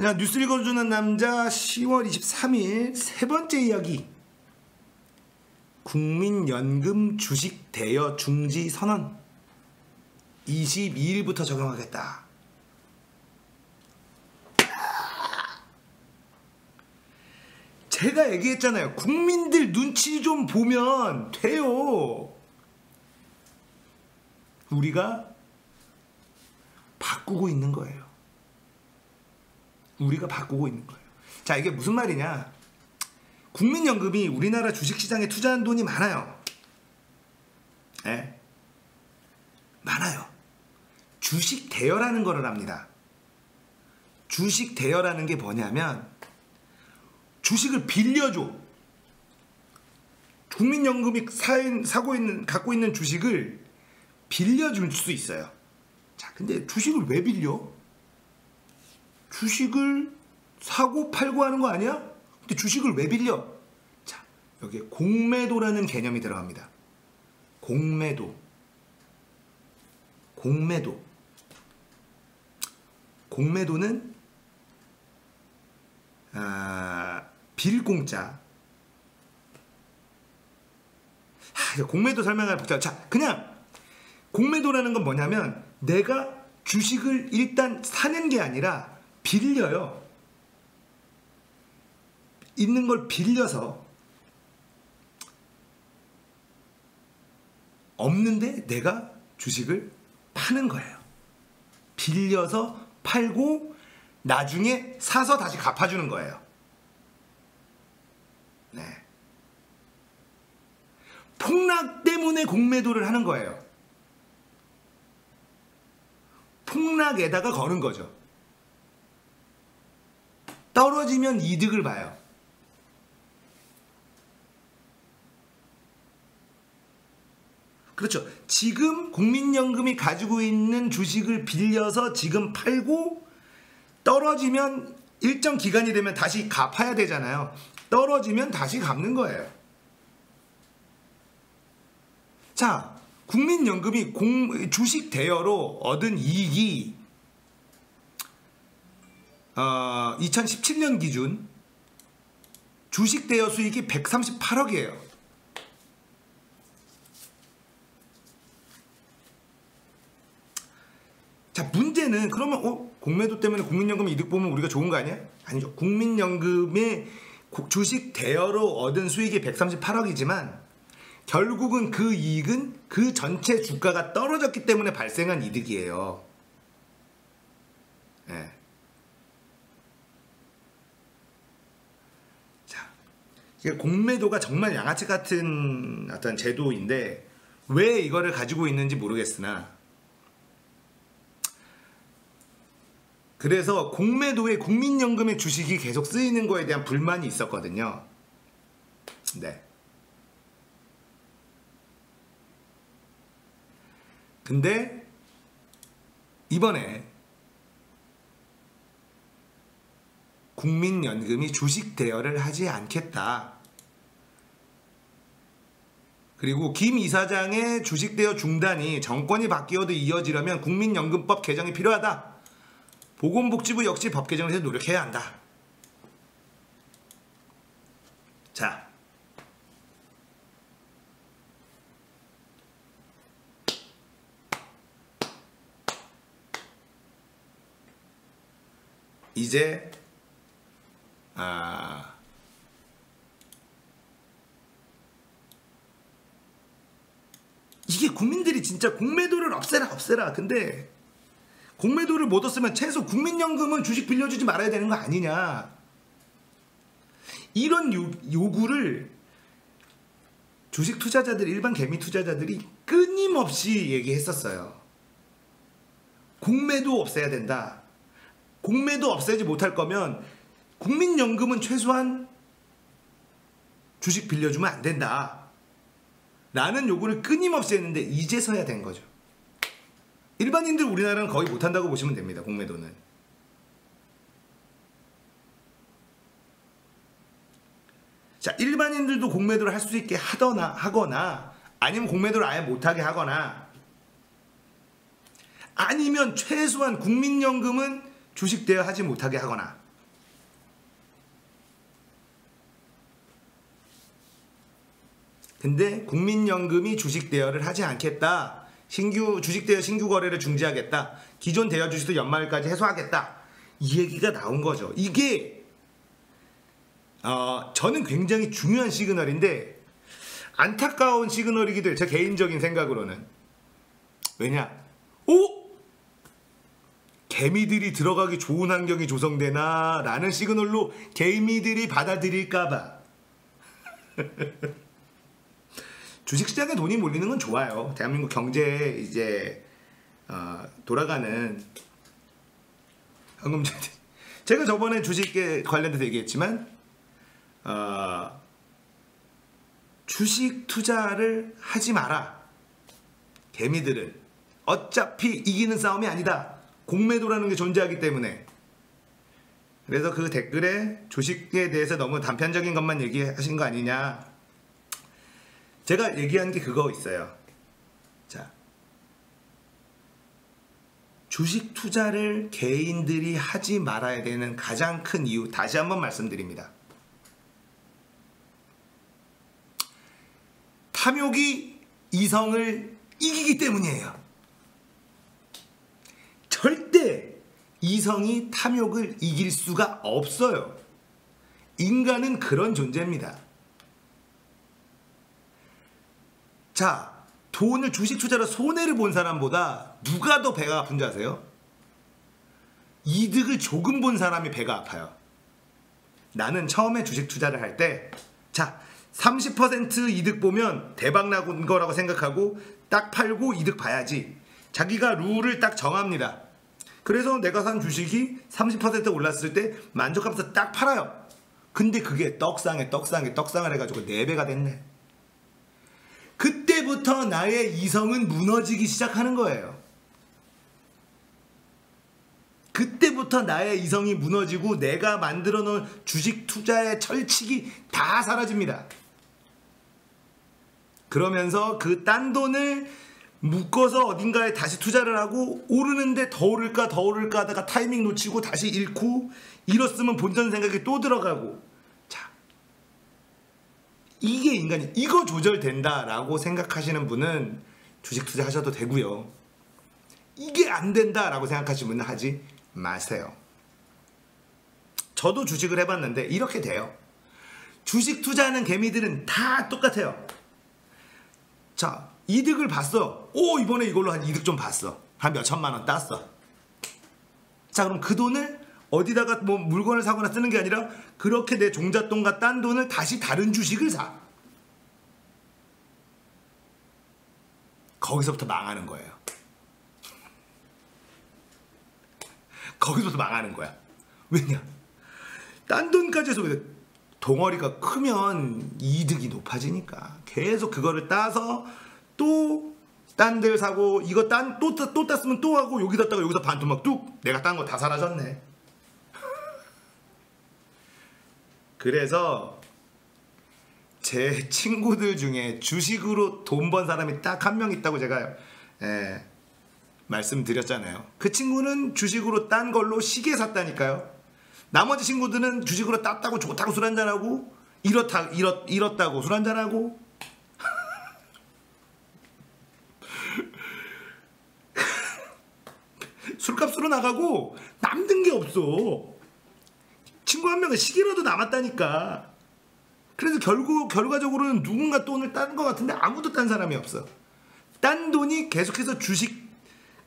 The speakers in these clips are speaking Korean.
자, 뉴스 읽어주는 남자 10월 23일 세 번째 이야기. 국민연금 주식 대여 중지 선언. 22일부터 적용하겠다. 제가 얘기했잖아요. 국민들 눈치 좀 보면 돼요. 우리가 바꾸고 있는 거예요. 우리가 바꾸고 있는 거예요. 자, 이게 무슨 말이냐? 국민연금이 우리나라 주식시장에 투자한 돈이 많아요. 예? 많아요. 주식 대여라는 거를 합니다. 주식 대여라는 게 뭐냐면 주식을 빌려줘. 국민연금이 사인, 사고 있는, 갖고 있는 주식을 빌려줄 수 있어요. 자, 근데 주식을 왜 빌려? 주식을 사고 팔고 하는 거 아니야? 근데 주식을 왜 빌려? 자, 여기에 공매도라는 개념이 들어갑니다. 공매도. 공매도. 공매도는 아, 빌공짜. 하, 공매도 설명할 복잡. 자, 그냥 공매도라는 건 뭐냐면 내가 주식을 일단 사는 게 아니라 빌려요. 있는 걸 빌려서 없는데 내가 주식을 파는 거예요. 빌려서 팔고 나중에 사서 다시 갚아주는 거예요. 네. 폭락 때문에 공매도를 하는 거예요. 폭락에다가 거는 거죠. 떨어지면 이득을 봐요. 그렇죠. 지금 국민연금이 가지고 있는 주식을 빌려서 지금 팔고 떨어지면 일정 기간이 되면 다시 갚아야 되잖아요. 떨어지면 다시 갚는 거예요. 자, 국민연금이 공, 주식 대여로 얻은 이익이 어, 2017년 기준 주식 대여 수익이 138억이에요. 자 문제는 그러면 어 공매도 때문에 국민연금 이득 보면 우리가 좋은 거 아니야? 아니죠. 국민연금의 주식 대여로 얻은 수익이 138억이지만 결국은 그 이익은 그 전체 주가가 떨어졌기 때문에 발생한 이득이에요. 네. 자, 이게 공매도가 정말 양아치 같은 어떤 제도인데 왜 이거를 가지고 있는지 모르겠으나 그래서 공매도에 국민연금의 주식이 계속 쓰이는 거에 대한 불만이 있었거든요. 네. 근데 이번에 국민연금이 주식 대여를 하지 않겠다. 그리고 김 이사장의 주식 대여 중단이 정권이 바뀌어도 이어지려면 국민연금법 개정이 필요하다. 보건복지부 역시 법 개정을 해서 노력해야 한다. 자. 이제 아 이게 국민들이 진짜 공매도를 없애라 없애라 근데 공매도를 못 얻으면 최소 국민연금은 주식 빌려주지 말아야 되는 거 아니냐. 이런 요, 요구를 주식 투자자들, 일반 개미 투자자들이 끊임없이 얘기했었어요. 공매도 없애야 된다. 공매도 없애지 못할 거면 국민연금은 최소한 주식 빌려주면 안 된다. 라는 요구를 끊임없이 했는데 이제서야 된 거죠. 일반인들 우리나라는 거의 못한다고 보시면 됩니다. 공매도는. 자, 일반인들도 공매도를 할 수 있게 하거나 하거나 아니면 공매도를 아예 못하게 하거나 아니면 최소한 국민연금은 주식 대여하지 못하게 하거나 근데 국민연금이 주식 대여를 하지 않겠다. 신규 주식 대여 신규 거래를 중지하겠다. 기존 대여 주식도 연말까지 해소하겠다. 이 얘기가 나온 거죠. 이게 어, 저는 굉장히 중요한 시그널인데 안타까운 시그널이기도 해요. 제 개인적인 생각으로는. 왜냐? 오! 개미들이 들어가기 좋은 환경이 조성되나? 라는 시그널로 개미들이 받아들일까봐. 주식시장에 돈이 몰리는 건 좋아요. 대한민국 경제에 이제 어, 돌아가는 현금제 제가 저번에 주식에 관련돼서 얘기했지만 어, 주식 투자를 하지 마라. 개미들은 어차피 이기는 싸움이 아니다. 공매도라는 게 존재하기 때문에. 그래서 그 댓글에 주식에 대해서 너무 단편적인 것만 얘기하신 거 아니냐. 제가 얘기한 게 그거 있어요. 자. 주식 투자를 개인들이 하지 말아야 되는 가장 큰 이유 다시 한번 말씀드립니다. 탐욕이 이성을 이기기 때문이에요. 절대 이성이 탐욕을 이길 수가 없어요. 인간은 그런 존재입니다. 자, 돈을 주식 투자로 손해를 본 사람보다 누가 더 배가 아픈 줄 아세요? 이득을 조금 본 사람이 배가 아파요. 나는 처음에 주식 투자를 할 때, 자, 30% 이득 보면 대박 나는 거라고 생각하고 딱 팔고 이득 봐야지. 자기가 룰을 딱 정합니다. 그래서 내가 산 주식이 30% 올랐을 때 만족하면서 딱 팔아요. 근데 그게 떡상에 떡상에 떡상을 해가지고 4배가 됐네. 그때부터 나의 이성은 무너지기 시작하는 거예요. 그때부터 나의 이성이 무너지고 내가 만들어 놓은 주식 투자의 철칙이 다 사라집니다. 그러면서 그 딴 돈을 묶어서 어딘가에 다시 투자를 하고 오르는데 더 오를까 더 오를까 하다가 타이밍 놓치고 다시 잃고 잃었으면 본전 생각이 또 들어가고 자 이게 인간이 이거 조절된다라고 생각하시는 분은 주식 투자하셔도 되고요 이게 안 된다라고 생각하시는 분은 하지 마세요 저도 주식을 해봤는데 이렇게 돼요 주식 투자하는 개미들은 다 똑같아요 자, 이득을 봤어. 오, 이번에 이걸로 한 이득 좀 봤어. 한 몇 천만 원 땄어. 자, 그럼 그 돈을 어디다가 뭐 물건을 사거나 쓰는 게 아니라 그렇게 내 종잣돈과 딴 돈을 다시 다른 주식을 사. 거기서부터 망하는 거예요. 거기서부터 망하는 거야. 왜냐? 딴 돈까지 해서 동어리가 크면 이득이 높아지니까 계속 그거를 따서 또 딴 데를 사고 이거 딴 또또 또 땄으면 또 하고 여기다 따가 여기서 반토막 뚝 내가 딴 거 다 사라졌네. 그래서 제 친구들 중에 주식으로 돈 번 사람이 딱 한 명 있다고 제가 예, 말씀드렸잖아요. 그 친구는 주식으로 딴 걸로 시계 샀다니까요. 나머지 친구들은 주식으로 땄다고 좋다고 술 한잔하고 이렇다 이렇 이렇다고 술 한잔하고 술값으로 나가고 남는 게 없어. 친구 한 명은 시계라도 남았다니까. 그래서 결국 결과적으로는 누군가 돈을 딴 것 같은데 아무도 딴 사람이 없어. 딴 돈이 계속해서 주식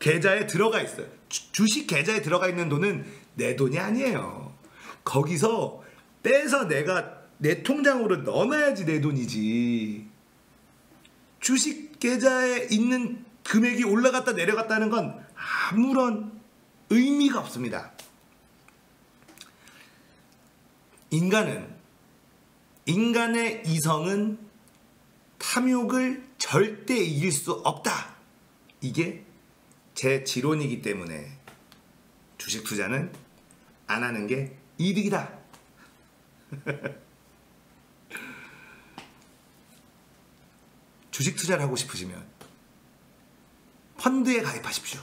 계좌에 들어가 있어요. 주, 주식 계좌에 들어가 있는 돈은 내 돈이 아니에요. 거기서 빼서 내가 내 통장으로 넣어놔야지 내 돈이지. 주식 계좌에 있는 금액이 올라갔다 내려갔다는 건 아무런 의미가 없습니다. 인간은 인간의 이성은 탐욕을 절대 이길 수 없다. 이게 제 지론이기 때문에 주식 투자는 안 하는 게 이득이다. 주식 투자를 하고 싶으시면 펀드에 가입하십시오.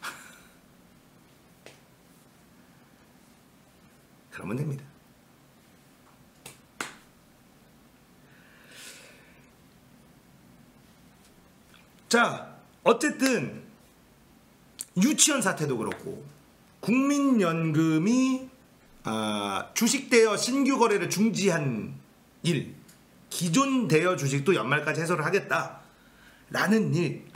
그러면 됩니다. 자, 어쨌든 유치원 사태도 그렇고 국민연금이 아, 주식 대여 신규 거래를 중지한 일, 기존 대여 주식도 연말까지 해소를 하겠다라는 일,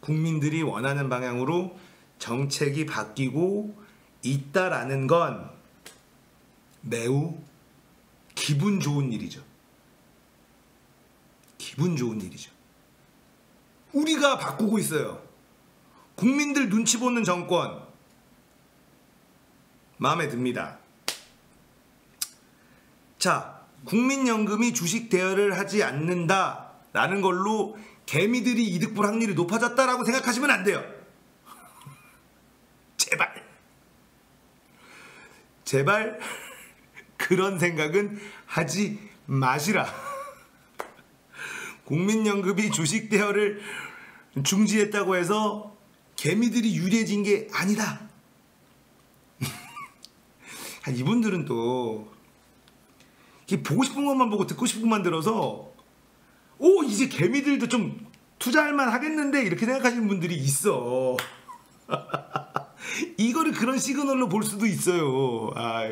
국민들이 원하는 방향으로 정책이 바뀌고 있다라는 건 매우 기분 좋은 일이죠. 기분 좋은 일이죠. 우리가 바꾸고 있어요. 국민들 눈치 보는 정권 마음에 듭니다. 자, 국민연금이 주식 대여를 하지 않는다라는 걸로 개미들이 이득 볼 확률이 높아졌다라고 생각하시면 안 돼요. 제발. 제발 그런 생각은 하지 마시라. 국민연금이 주식 대여를 중지했다고 해서 개미들이 유리해진 게 아니다. 아, 이분들은 또 보고 싶은 것만 보고 듣고 싶은 것만 들어서 오 이제 개미들도 좀 투자할 만 하겠는데 이렇게 생각하시는 분들이 있어. 이거를 그런 시그널로 볼 수도 있어요. 아,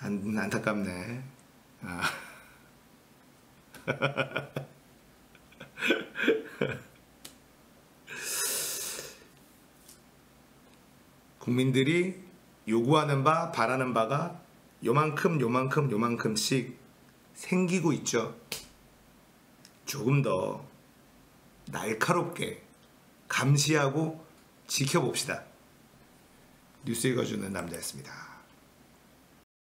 안, 안타깝네. 아. 국민들이 요구하는 바, 바라는 바가 요만큼, 요만큼, 요만큼씩 생기고 있죠. 조금 더 날카롭게 감시하고 지켜봅시다. 뉴스 읽어주는 남자였습니다.